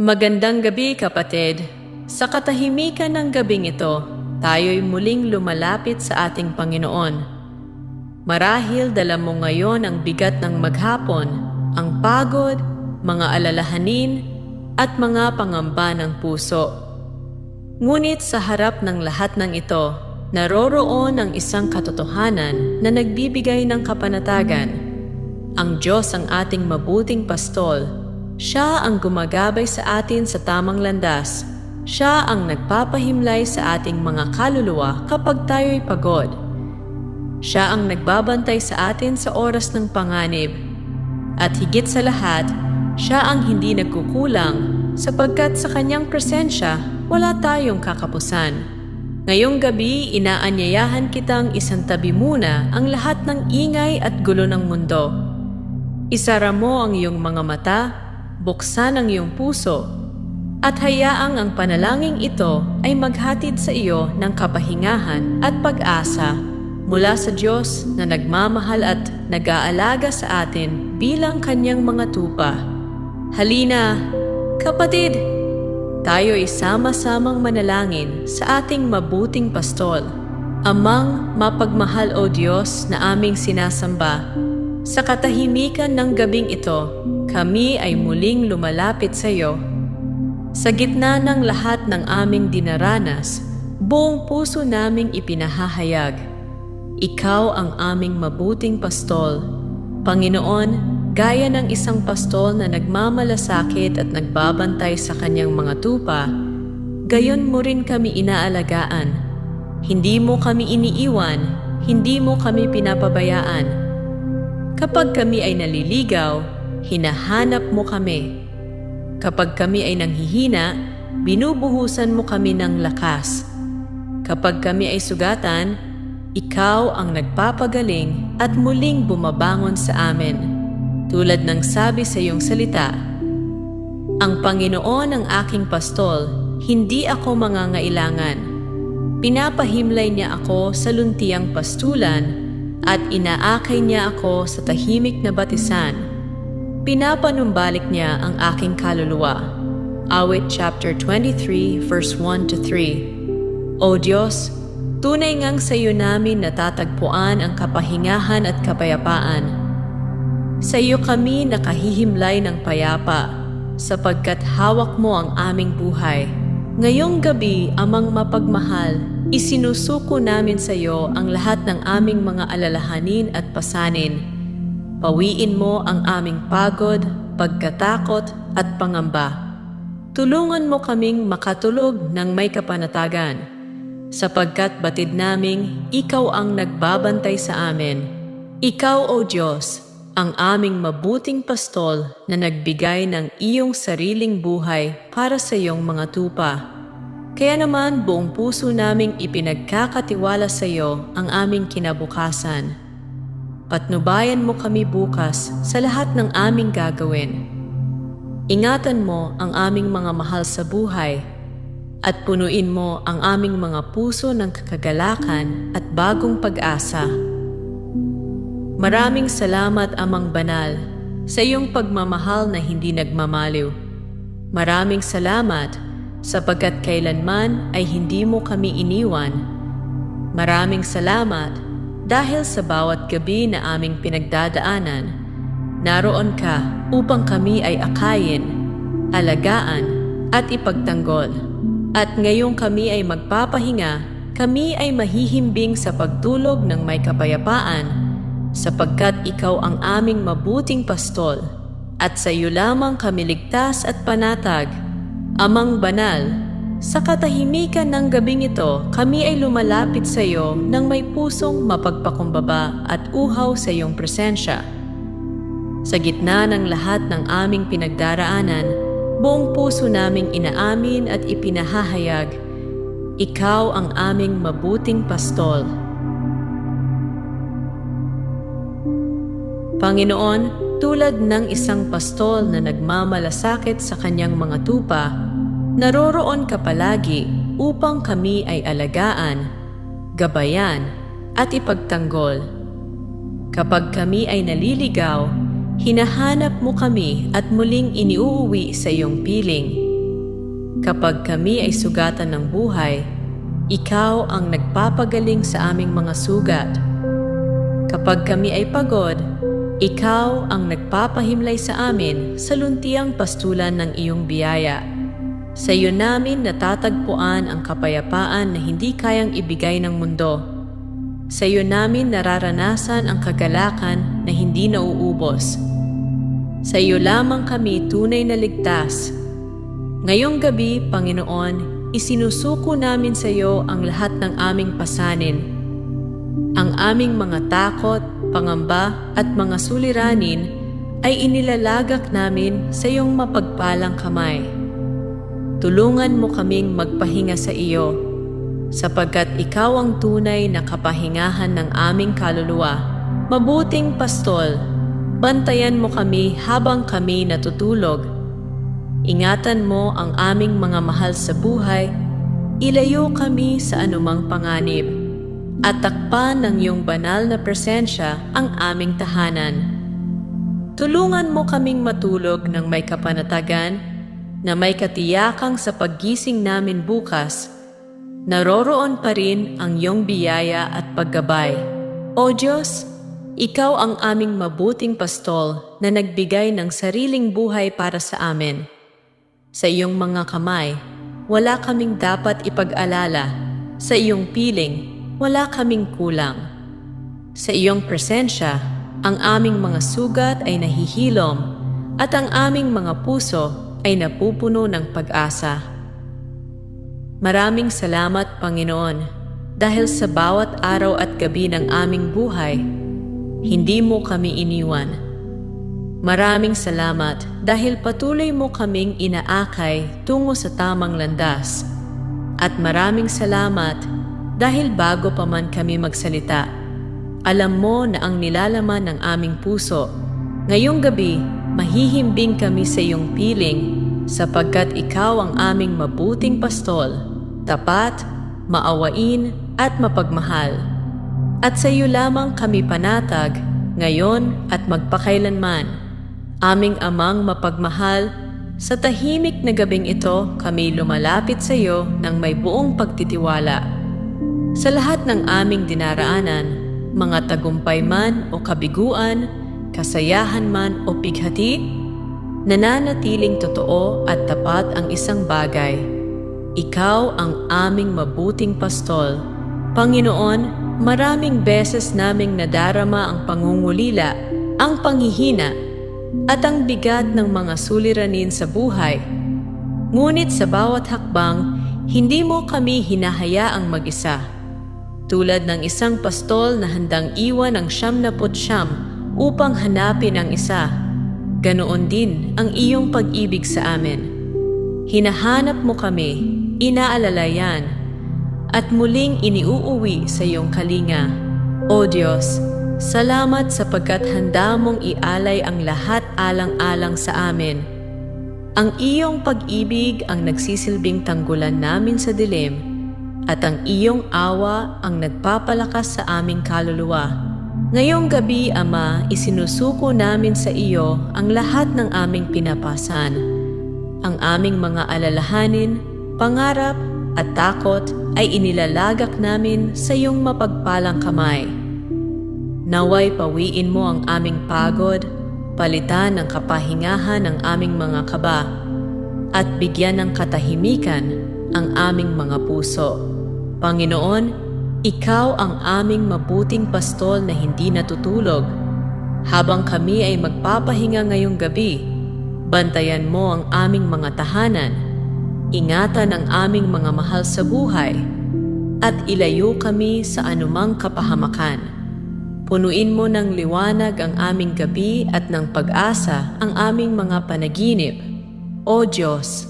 Magandang gabi kapatid. Sa katahimikan ng gabing ito, tayo'y muling lumalapit sa ating Panginoon. Marahil dala mo ngayon ang bigat ng maghapon, ang pagod, mga alalahanin, at mga pangamba ng puso. Ngunit sa harap ng lahat ng ito, naroroon ang isang katotohanan na nagbibigay ng kapanatagan. Ang Diyos ang ating mabuting pastol. Siya ang gumagabay sa atin sa tamang landas. Siya ang nagpapahimlay sa ating mga kaluluwa kapag tayo'y pagod. Siya ang nagbabantay sa atin sa oras ng panganib. At higit sa lahat, siya ang hindi nagkukulang sapagkat sa kanyang presensya wala tayong kakapusan. Ngayong gabi, inaanyayahan kitang isantabi muna ang lahat ng ingay at gulo ng mundo. Isara mo ang iyong mga mata, buksan ang iyong puso, at hayaang ang panalangin ito ay maghatid sa iyo ng kapahingahan at pag-asa mula sa Diyos na nagmamahal at nag-aalaga sa atin bilang kanyang mga tupa. Halina, kapatid! Tayo ay sama-samang manalangin sa ating mabuting pastol. Amang mapagmahal o Diyos na aming sinasamba, sa katahimikan ng gabing ito, kami ay muling lumalapit sa iyo. Sa gitna ng lahat ng aming dinaranas, buong puso naming ipinahahayag. Ikaw ang aming mabuting pastol. Panginoon, gaya ng isang pastol na nagmamalasakit at nagbabantay sa kanyang mga tupa, gayon mo rin kami inaalagaan. Hindi mo kami iniiwan, hindi mo kami pinapabayaan. Kapag kami ay naliligaw, hinahanap mo kami. Kapag kami ay nanghihina, binubuhusan mo kami ng lakas. Kapag kami ay sugatan, ikaw ang nagpapagaling at muling bumabangon sa amin. Tulad ng sabi sa iyong salita, Ang Panginoon ang aking pastol, hindi ako mangangailangan. Pinapahimlay niya ako sa luntiang pastulan at inaakay niya ako sa tahimik na batisan. Pinapanumbalik niya ang aking kaluluwa. Awit chapter 23 verse 1 to 3. O Diyos, tunay ngang sa iyo namin natatagpuan ang kapahingahan at kapayapaan. Sa iyo kami nakahihimlay ng payapa, sapagkat hawak mo ang aming buhay. Ngayong gabi, amang mapagmahal, isinusuko namin sa iyo ang lahat ng aming mga alalahanin at pasanin. Pawiin mo ang aming pagod, pagkatakot at pangamba. Tulungan mo kaming makatulog ng may kapanatagan, sapagkat batid naming ikaw ang nagbabantay sa amin. Ikaw, O Diyos, ang aming mabuting pastol na nagbigay ng iyong sariling buhay para sa iyong mga tupa. Kaya naman buong puso naming ipinagkakatiwala sa iyo ang aming kinabukasan. Patnubayan mo kami bukas sa lahat ng aming gagawin. Ingatan mo ang aming mga mahal sa buhay at punuin mo ang aming mga puso ng kakagalakan at bagong pag-asa. Maraming salamat, Amang Banal, sa iyong pagmamahal na hindi nagmamaliw. Maraming salamat sapagkat kailanman ay hindi mo kami iniwan. Maraming salamat dahil sa bawat gabi na aming pinagdadaanan, naroon ka upang kami ay akayin, alagaan at ipagtanggol. At ngayong kami ay magpapahinga, kami ay mahihimbing sa pagtulog ng may kapayapaan sapagkat ikaw ang aming mabuting pastol, at sa iyo lamang kami ligtas at panatag. Amang banal, sa katahimikan ng gabing ito, kami ay lumalapit sa iyo ng may pusong mapagpakumbaba at uhaw sa iyong presensya. Sa gitna ng lahat ng aming pinagdaraanan, buong puso naming inaamin at ipinahahayag, Ikaw ang aming mabuting pastol. Panginoon, tulad ng isang pastol na nagmamalasakit sa kanyang mga tupa, naroroon ka palagi upang kami ay alagaan, gabayan, at ipagtanggol. Kapag kami ay naliligaw, hinahanap mo kami at muling iniuuwi sa iyong piling. Kapag kami ay sugatan ng buhay, ikaw ang nagpapagaling sa aming mga sugat. Kapag kami ay pagod, ikaw ang nagpapahimlay sa amin sa luntiang pastulan ng iyong biyaya. Sa iyo namin natatagpuan ang kapayapaan na hindi kayang ibigay ng mundo. Sa iyo namin nararanasan ang kagalakan na hindi nauubos. Sa iyo lamang kami tunay na ligtas. Ngayong gabi, Panginoon, isinusuko namin sa iyo ang lahat ng aming pasanin. Ang aming mga takot, pangamba at mga suliranin ay inilalagak namin sa iyong mapagpalang kamay. Tulungan mo kaming magpahinga sa iyo, sapagkat ikaw ang tunay na kapahingahan ng aming kaluluwa. Mabuting pastol, bantayan mo kami habang kami natutulog. Ingatan mo ang aming mga mahal sa buhay, ilayo kami sa anumang panganib, at takpan ng iyong banal na presensya ang aming tahanan. Tulungan mo kaming matulog ng may kapanatagan na may katiyakang sa paggising namin bukas, naroroon pa rin ang iyong biyaya at paggabay. O Diyos, Ikaw ang aming mabuting pastol na nagbigay ng sariling buhay para sa amin. Sa iyong mga kamay, wala kaming dapat ipag-alala. Sa iyong piling, wala kaming kulang. Sa iyong presensya, ang aming mga sugat ay nahihilom at ang aming mga puso ay napupuno ng pag-asa. Maraming salamat, Panginoon, dahil sa bawat araw at gabi ng aming buhay, hindi mo kami iniwan. Maraming salamat dahil patuloy mo kaming inaakay tungo sa tamang landas. At maraming salamat dahil bago pa man kami magsalita, alam mo na ang nilalaman ng aming puso. Ngayong gabi, mahihimbing kami sa iyong piling sapagkat ikaw ang aming mabuting pastol, tapat, maawain at mapagmahal. At sa iyo lamang kami panatag, ngayon at magpakailanman. Aming amang mapagmahal, sa tahimik na gabing ito kami lumalapit sa iyo ng may buong pagtitiwala. Sa lahat ng aming dinaraanan, mga tagumpay man o kabiguan, kasayahan man o pighati, nananatiling totoo at tapat ang isang bagay. Ikaw ang aming mabuting pastol. Panginoon, maraming beses naming nadarama ang pangungulila, ang panghihina, at ang bigat ng mga suliranin sa buhay. Ngunit sa bawat hakbang, hindi mo kami hinahayaang mag-isa. Tulad ng isang pastol na handang iwan ang siyam na siyam upang hanapin ang isa, ganoon din ang iyong pag-ibig sa amin. Hinahanap mo kami, inaalalayan, at muling iniuuwi sa iyong kalinga. O Diyos, salamat sapagkat handa mong ialay ang lahat alang-alang sa amin. Ang iyong pag-ibig ang nagsisilbing tanggulan namin sa dilim, at ang iyong awa ang nagpapalakas sa aming kaluluwa. Ngayong gabi, Ama, isinusuko namin sa iyo ang lahat ng aming pinapasan. Ang aming mga alalahanin, pangarap at takot ay inilalagak namin sa iyong mapagpalang kamay. Naway pawiin mo ang aming pagod, palitan ng kapahingahan ng aming mga kaba, at bigyan ng katahimikan ang aming mga puso. Panginoon, Ikaw ang aming mabuting pastol na hindi natutulog. Habang kami ay magpapahinga ngayong gabi, bantayan mo ang aming mga tahanan, ingatan ang aming mga mahal sa buhay, at ilayo kami sa anumang kapahamakan. Punuin mo ng liwanag ang aming gabi at ng pag-asa ang aming mga panaginip. O Diyos,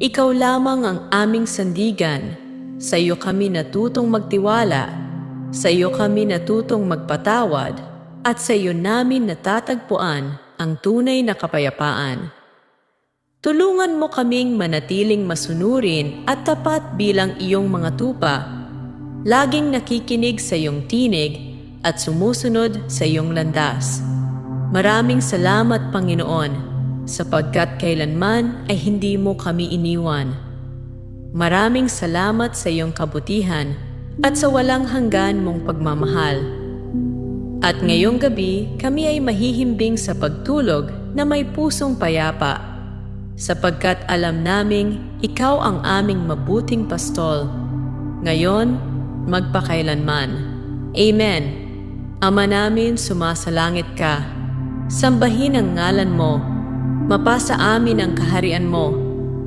Ikaw lamang ang aming sandigan. Sa iyo kami natutong magtiwala. Sa iyo kami natutong magpatawad. At sa iyo namin natatagpuan ang tunay na kapayapaan. Tulungan mo kaming manatiling masunurin at tapat bilang iyong mga tupa. Laging nakikinig sa iyong tinig at sumusunod sa iyong landas. Maraming salamat, Panginoon. sapagkat kailanman ay hindi mo kami iniwan. Maraming salamat sa iyong kabutihan at sa walang hanggan mong pagmamahal. At ngayong gabi, kami ay mahihimbing sa pagtulog na may pusong payapa, sapagkat alam naming ikaw ang aming mabuting pastol. Ngayon, magpakailanman. Amen. Ama namin, sumasalangit ka. Sambahin ang ngalan mo. Mapasa amin ang kaharian mo.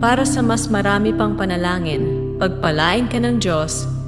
para sa mas marami pang panalangin. Pagpalain ka ng Diyos